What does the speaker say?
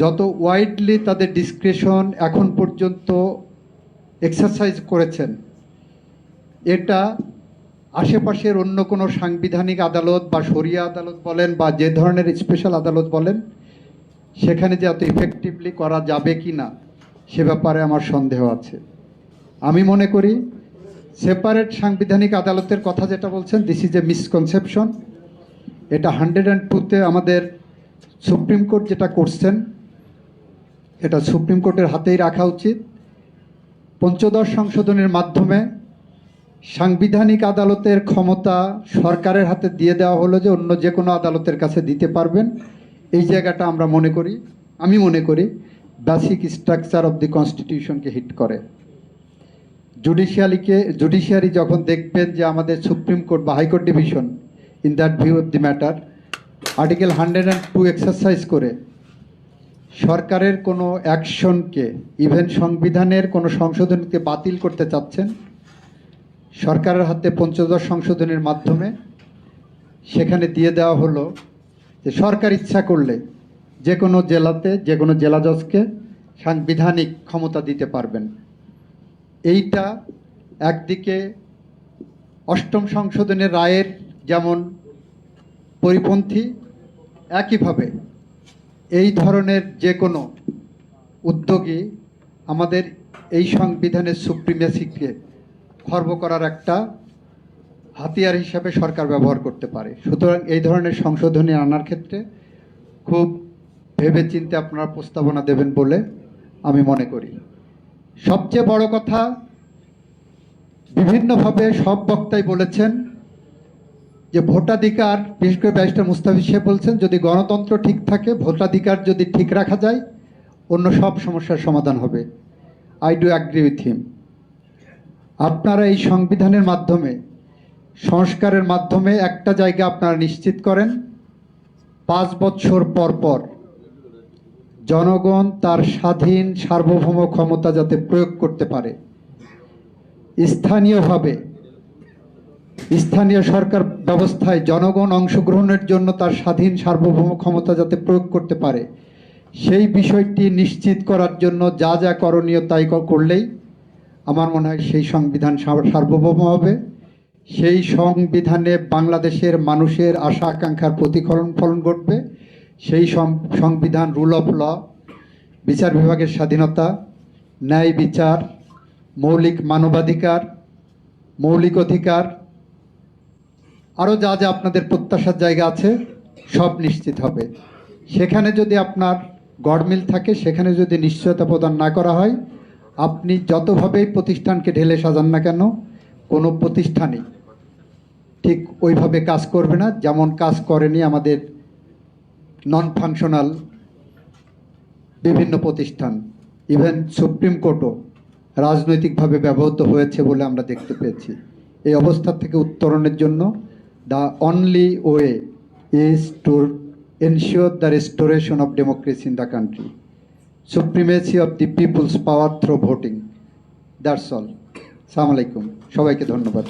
যত ওয়াইডলি তাদের ডিসক্রিপশন এখন পর্যন্ত এক্সারসাইজ করেছেন, এটা আশেপাশের অন্য কোনো সাংবিধানিক আদালত বা শরিয়া আদালত বলেন বা যে ধরনের স্পেশাল আদালত বলেন, সেখানে যে এত ইফেক্টিভলি করা যাবে কি না সে ব্যাপারে আমার সন্দেহ আছে। আমি মনে করি সেপারেট সাংবিধানিক আদালতের কথা যেটা বলছেন দিস ইজ এ মিসকনসেপশন এটা হান্ড্রেড অ্যান্ড টুতে আমাদের সুপ্রিম কোর্ট যেটা করছেন এটা সুপ্রিম কোর্টের হাতেই রাখা উচিত। পঞ্চদশ সংশোধনের মাধ্যমে সাংবিধানিক আদালতের ক্ষমতা সরকারের হাতে দিয়ে দেওয়া হলো যে অন্য যে কোনো আদালতের কাছে দিতে পারবেন। এই জায়গাটা আমরা মনে করি, আমি মনে করি বেসিক স্ট্রাকচার অফ দি কনস্টিটিউশনকে হিট করে। জুডিশিয়ালিকে জুডিশিয়ারি যখন দেখবেন যে আমাদের সুপ্রিম কোর্ট বা high court division in that view of the matter article hundred and two exercise করে সরকারের কোনো অ্যাকশনকে, ইভেন সংবিধানের কোনো সংশোধনকে বাতিল করতে চাচ্ছেন? সরকারের হাতে পঞ্চদশ সংশোধনের মাধ্যমে সেখানে দিয়ে দেওয়া হলো যে সরকার ইচ্ছা করলে যে কোনো জেলাতে, যে কোনো জেলা জজকে সাংবিধানিক ক্ষমতা দিতে পারবেন। এইটা একদিকে অষ্টম সংশোধনের রায়ের যেমন পরিপন্থী, একইভাবে এই ধরনের যে কোনো উদ্যোগী আমাদের এই সংবিধানের সুপ্রিমেসিকে খর্ব করার একটা হাতিয়ার হিসাবে সরকার ব্যবহার করতে পারে। সুতরাং এই ধরনের সংশোধনী আনার ক্ষেত্রে খুব ভেবে চিন্তে আপনারা প্রস্তাবনা দেবেন বলে আমি মনে করি। সবচেয়ে বড় কথা, বিভিন্নভাবে সব বক্তাই বলেছেন যে ভোটাধিকার, বিশেষ করে ব্যারিস্টার মুস্তাফিজ সাহেব বলছেন, যদি গণতন্ত্র ঠিক থাকে, ভোটাধিকার যদি ঠিক রাখা যায়, অন্য সব সমস্যার সমাধান হবে। I do agree with him আপনারা এই সংবিধানের মাধ্যমে, সংস্কারের মাধ্যমে একটা জায়গা আপনারা নিশ্চিত করেন, পাঁচ বছর পর পর জনগণ তার স্বাধীন সার্বভৌম ক্ষমতা যাতে প্রয়োগ করতে পারে। স্থানীয়ভাবে স্থানীয় সরকার ব্যবস্থায় জনগণ অংশগ্রহণের জন্য তার স্বাধীন সার্বভৌম ক্ষমতা যাতে প্রয়োগ করতে পারে। সেই বিষয়টি নিশ্চিত করার জন্য যা যা করণীয় তাই করলেই আমার মনে হয় সেই সংবিধান সার্বভৌম হবে। সেই সংবিধানে বাংলাদেশের মানুষের আশা আকাঙ্ক্ষার প্রতিফলন ফলন ঘটবে। সেই সংবিধান রুল অফ ল বিচার বিভাগের স্বাধীনতা, ন্যায় বিচার, মৌলিক মানবাধিকার, মৌলিক অধিকার আরও যা যা আপনাদের প্রত্যাশার জায়গা আছে, সব নিশ্চিত হবে। সেখানে যদি আপনার গড়মিল থাকে, সেখানে যদি নিশ্চয়তা প্রদান না করা হয়, আপনি যতভাবেই প্রতিষ্ঠানকে ঢেলে সাজান না কেন, কোনো প্রতিষ্ঠানই ঠিক ওইভাবে কাজ করবে না। যেমন কাজ করেনি আমাদের নন ফাংশনাল বিভিন্ন প্রতিষ্ঠান। ইভেন সুপ্রিম কোর্টও রাজনৈতিকভাবে ব্যবহৃত হয়েছে বলে আমরা দেখতে পেয়েছি। এই অবস্থা থেকে উত্তরণের জন্য the only way is to ensure the restoration of democracy in the country supremacy of the people's power through voting that's all সালাম আলাইকুম সবাইকে ধন্যবাদ